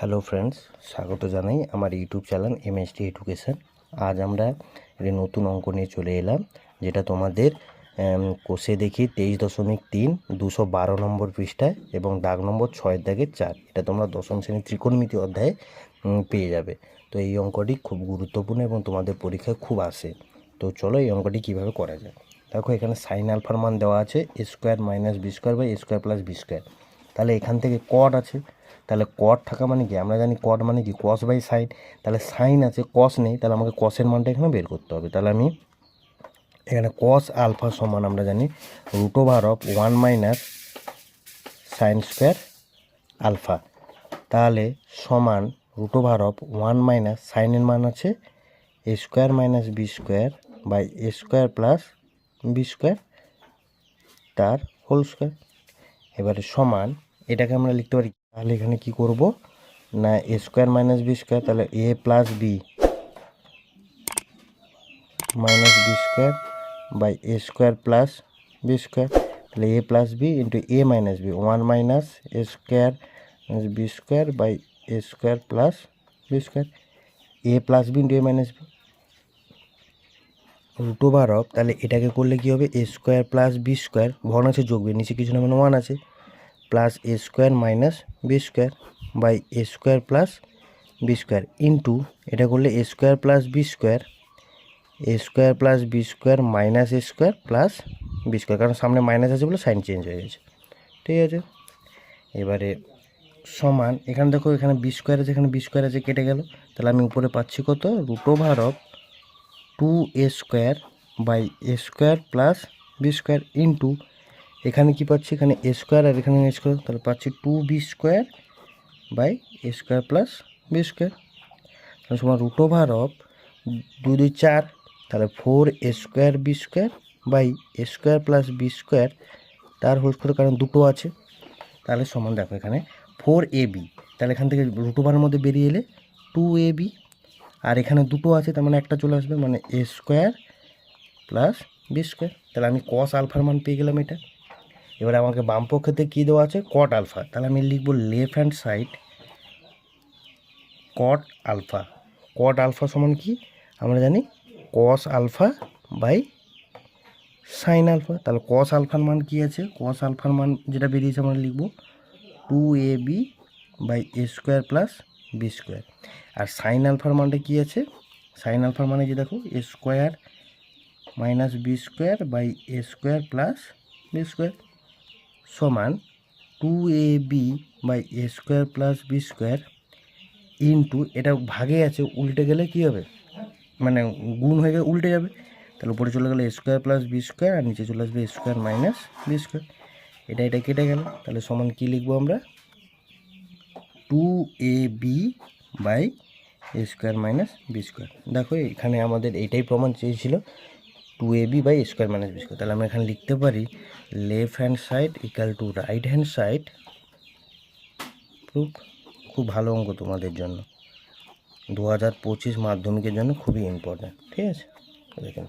Hello friends, স্বাগত জানাই আমার ইউটিউব চ্যানেল এমএসটি এডুকেশন আজ আমরা একটি নতুন অঙ্ক নিয়ে চলে এলাম, যেটা তোমাদের কোষে দেখি তেইশ দশমিক তিন, দুশো বারো নম্বর পৃষ্ঠায় এবং দাগ নম্বর ছয়ের দাগের চার। এটা তোমরা দশম শ্রেণির ত্রিকোণমিতি অধ্যায়ে পেয়ে যাবে। তো এই অঙ্কটি খুব গুরুত্বপূর্ণ এবং তোমাদের পরীক্ষায় খুব আসে। তো চলো এই অঙ্কটি কীভাবে করা যায়? দেখো এখানে সাইন আলফার মান দেওয়া আছে square minus B square A square plus B square তাহলে এখান থেকে কট আছে তাহলে কট থাকা মানে কি? আমরা জানি কট মানে কি? কস বাই সাইন তাহলে সাইন আছে কস নেই, তাহলে আমাকে কসের মানটা এখানে বের করতে হবে। তাহলে আমি এখানে কস আলফা সমান আমরা জানি root over of one minus sine square alpha তাহলে সমান root over of one minus সাইনের মান আছে A square minus B square by A square plus B square তার হোল স্কোয়ার এবারে সমান এটাকে আমরা লিখতে পারি তাহলে এখানে কি করব? না A square minus B square তাহলে A plus B minus B square by A square plus B square তাহলে A plus B into A minus B one minus A square B square by A square plus B square A plus B into A minus B root over of তাহলে এটাকে করলে কী হবে? A square plus B square ভগ্ন আছে যোগবে নিচে কিছু না মানে ওয়ান আছে। Plus A square minus B square by A square plus B square into এটা করলে A square plus B square A square plus B square minus A square plus B square কারণ সামনে মাইনাস আছে বলে sign change হয়ে গেছে। ঠিক আছে? এবারে সমান, এখানে দেখো, এখানে বি স্কোয়ার আছে, এখানে বি স্কোয়ার আছে, কেটে গেল। তাহলে আমি উপরে পাচ্ছি কত? Root over of two A square by A square plus B square into এখানে কি পাচ্ছি? এখানে এ স্কোয়ার আর এখানে এ স্কোয়ার তাহলে পাচ্ছি two B square by A square plus B square তাহলে সমান রুট ওভার অফ দুই দুই চার। তাহলে four A square B square by A square plus B square তার হোল স্কোয়ার কারণ দুটো আছে। তাহলে সমান দেখো এখানে ফোর এ বি তাহলে এখান থেকে রুট ওভারের মধ্যে বেরিয়ে এলে টু এ বি আর এখানে দুটো আছে, তার মানে একটা চলে আসবে মানে A square plus B square তাহলে আমি কস আলফার মান পেয়ে গেলাম এটা। এবারে আমাকে বাম পক্ষেতে কী দেওয়া আছে? কট আলফা তাহলে আমি লিখব left hand side cot alpha cot alpha সমান কি? আমরা জানি cos alpha by sine alpha তাহলে কস আলফার মান কি আছে? কস আলফার মান যেটা বেরিয়েছে আমরা লিখব two a b by a square plus b square R sine আলফার মানটা কী আছে? সাইন আলফার মানে যে দেখো a square minus b square by a square plus b square সমান two a b by a square plus b square into এটা ভাগে আছে, উল্টে গেলে কী হবে? মানে গুণ হয়ে গেলে উল্টে যাবে। তাহলে উপরে চলে গেলে স্কোয়ার প্লাস বি স্কোয়ার আর নিচে চলে আসবে স্কোয়ার মাইনাস বি স্কোয়ার এটা এটা কেটে গেল। তাহলে সমান কী লিখব আমরা? Two a b by a square minus b square দেখো, এখানে আমাদের এইটাই প্রমাণ চেয়েছিল। Two a b by square minus b square তাহলে আমরা এখানে লিখতে পারি left hand side equal to right hand side proof খুব ভালো অঙ্ক তোমাদের জন্য। দু হাজার পঁচিশ মাধ্যমিকের জন্য খুবই ইম্পর্ট্যান্ট ঠিক আছে? দেখেন